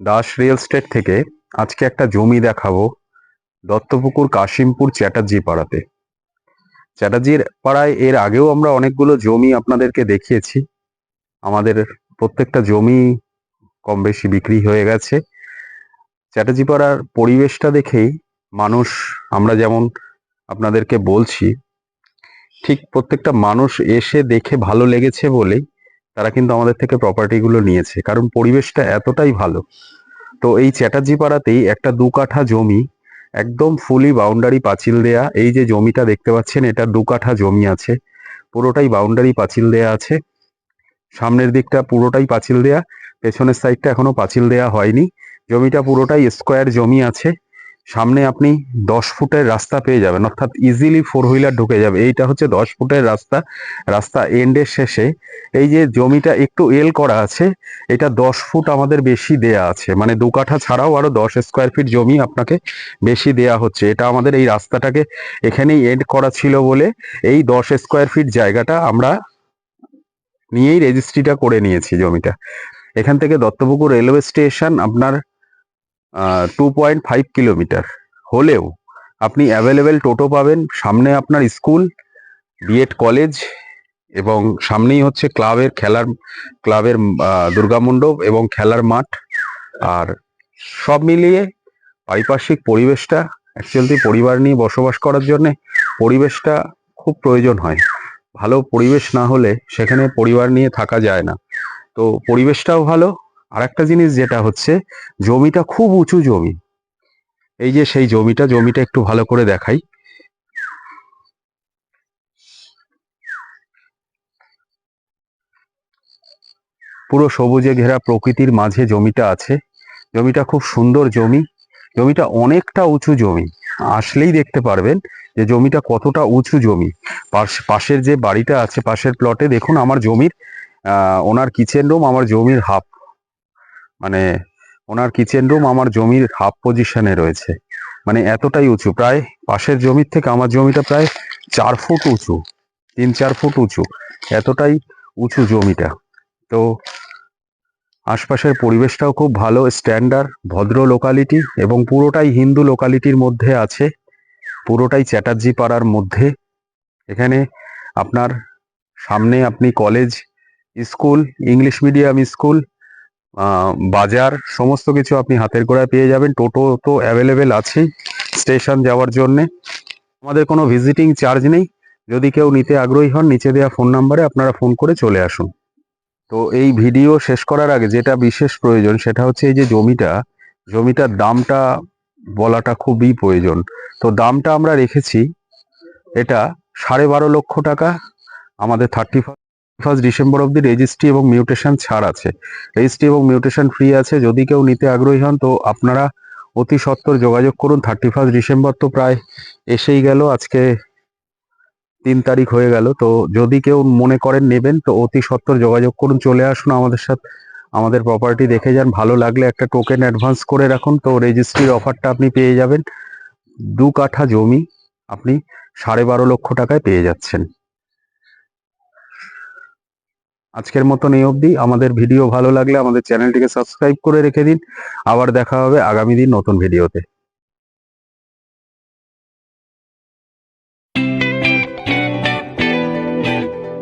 Das real estate থেকে আজকে একটা জমি দেখাবো দত্তপুকুর কাশিমপুর চ্যাটার্জি পাড়াতে। চ্যাটার্জির পাড়ায় এর আগেও আমরা অনেকগুলো জমি আপনাদেরকে দেখিয়েছি। আমাদের প্রত্যেকটা জমি কম বেশি বিক্রি হয়ে গেছে। চ্যাটার্জি পাড়ার পরিবেশটা দেখেই মানুষ, আমরা যেমন আপনাদেরকে বলছি, ঠিক প্রত্যেকটা মানুষ এসে দেখে ভালো লেগেছে বলেই তারা কিন্তু আমাদের থেকে প্রপার্টিগুলো নিয়েছে। কারণ পরিবেশটা এতটাই ভালো। তো এই চ্যাটার্জি পাড়াতেই একটা দু কাঠা জমি, একদম ফুলি বাউন্ডারি পাঁচিল দেয়া। এই যে জমিটা দেখতে পাচ্ছেন, এটা দু কাঠা জমি আছে। পুরোটাই বাউন্ডারি পাঁচিল দেয়া আছে। সামনের দিকটা পুরোটাই পাঁচিল দেয়া। পেছনের সাইডটা এখনও পাঁচিল দেয়া হয়নি। জমিটা পুরোটাই স্কোয়ার জমি আছে। সামনে আপনি দশ ফুটের রাস্তা পেয়ে যাবেন, অর্থাৎ ইজিলি ফোর হুইলার ঢুকে যাবে। এইটা হচ্ছে দশ ফুটের রাস্তা রাস্তা এন্ডের শেষে। এই যে জমিটা একটু এল করা আছে, এটা দশ ফুট আমাদের বেশি দেয়া আছে। মানে দু কাঠা ছাড়াও আরও দশ স্কোয়ার ফিট জমি আপনাকে বেশি দেয়া হচ্ছে। এটা আমাদের এই রাস্তাটাকে এখানেই এন্ড করা ছিল বলে এই দশ স্কোয়ার ফিট জায়গাটা আমরা নিয়েই রেজিস্ট্রিটা করে নিয়েছি জমিটা। এখান থেকে দত্তপুকুর রেলওয়ে স্টেশন আপনার টু পয়েন্ট ফাইভ কিলোমিটার হলেও আপনি অ্যাভেলেবেল টোটো পাবেন। সামনে আপনার স্কুল বিএড কলেজ এবং সামনেই হচ্ছে ক্লাবের খেলার ক্লাবের আহ, দুর্গামণ্ডপ এবং খেলার মাঠ। আর সব মিলিয়ে পারিপার্শ্বিক পরিবেশটা অ্যাকচুয়ালি পরিবার নিয়ে বসবাস করার জন্যে পরিবেশটা খুব প্রয়োজন হয়। ভালো পরিবেশ না হলে সেখানে পরিবার নিয়ে থাকা যায় না। তো পরিবেশটাও ভালো আর একটা জিনিস যেটা হচ্ছে, জমিটা খুব উঁচু জমি। এই যে সেই জমিটা জমিটা একটু ভালো করে দেখাই। পুরো সবুজে ঘেরা প্রকৃতির মাঝে জমিটা আছে। জমিটা খুব সুন্দর জমি। জমিটা অনেকটা উঁচু জমি। আসলেই দেখতে পারবেন যে জমিটা কতটা উঁচু জমি। পাশ- পাশের যে বাড়িটা আছে, পাশের প্লটে দেখুন আমার জমির ওনার কিচেন রুম আমার জমির হাফ মানে ওনার কিচেন রুম আমার জমির হাফ পজিশনে রয়েছে। মানে এতটাই উঁচু, প্রায় পাশের জমির থেকে আমার জমিটা প্রায় চার ফুট উঁচু, তিন চার ফুট উঁচু, এতটাই উঁচু জমিটা। তো আশপাশের পরিবেশটাও খুব ভালো স্ট্যান্ডার্ড ভদ্র লোকালিটি এবং পুরোটাই হিন্দু লোকালিটির মধ্যে আছে। পুরোটাই চ্যাটার্জি পাড়ার মধ্যে। এখানে আপনার সামনে আপনি college school English medium school বাজার সমস্ত কিছু আপনি হাতের গোড়ায় পেয়ে যাবেন। টোটো তো অ্যাভেলেবেল আছেই স্টেশন যাওয়ার জন্যে। আমাদের কোনো ভিজিটিং চার্জ নেই। যদি কেউ নিতে আগ্রহী হন, নিচে দেওয়া ফোন নাম্বারে আপনারা ফোন করে চলে আসুন। তো এই ভিডিও শেষ করার আগে যেটা বিশেষ প্রয়োজন, সেটা হচ্ছে এই যে জমিটা, জমিটার দামটা বলাটা খুবই প্রয়োজন। তো দামটা আমরা রেখেছি, এটা সাড়ে বারো লক্ষ টাকা, আমাদের থার্টি ফার্স্ট ডিসেম্বর অব্দি রেজিস্ট্রি এবং মিউটেশন ছাড় আছে। রেজিস্ট্রি এবং মিউটেশন ফ্রি আছে। যদি কেউ নিতে আগ্রহী হন, তো আপনারা অতি সত্বর যোগাযোগ করুন। থার্টি ফার্স্ট ডিসেম্বর তো প্রায় এসেই গেল। আজকে তিন তারিখ হয়ে গেল। তো যদি কেউ মনে করেন নেবেন, তো অতি সত্বর যোগাযোগ করুন। চলে আসুন আমাদের সাথে, আমাদের প্রপার্টি দেখে যান। ভালো লাগলে একটা টোকেন অ্যাডভান্স করে রাখুন। তো রেজিস্ট্রির অফারটা আপনি পেয়ে যাবেন। দু কাঠা জমি আপনি সাড়ে বারো লক্ষ টাকায় পেয়ে যাচ্ছেন। আজকের মতন এই অবধি। আমাদের ভিডিও ভালো লাগলে আমাদের চ্যানেলটিকে সাবস্ক্রাইব করে রেখে দিন। আবার দেখা হবে আগামী দিন নতুন ভিডিওতে।